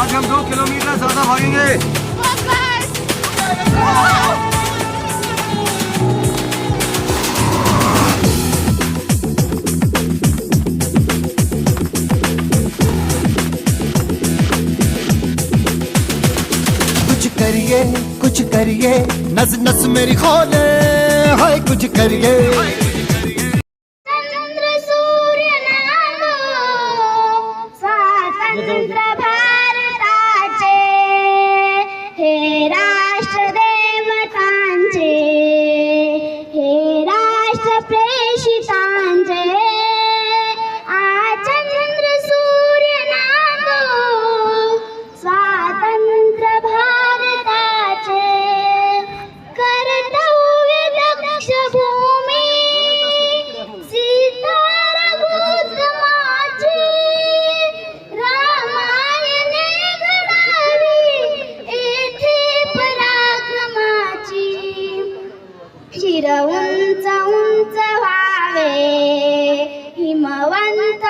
आज हम दो किलोमीटर ज़्यादा भागेंगे। करिए, कुछ करिए नस नस मेरी खोले, हाय कुछ करिए। शिर उंच उंच व्हावे. हिमवंत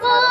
Bye.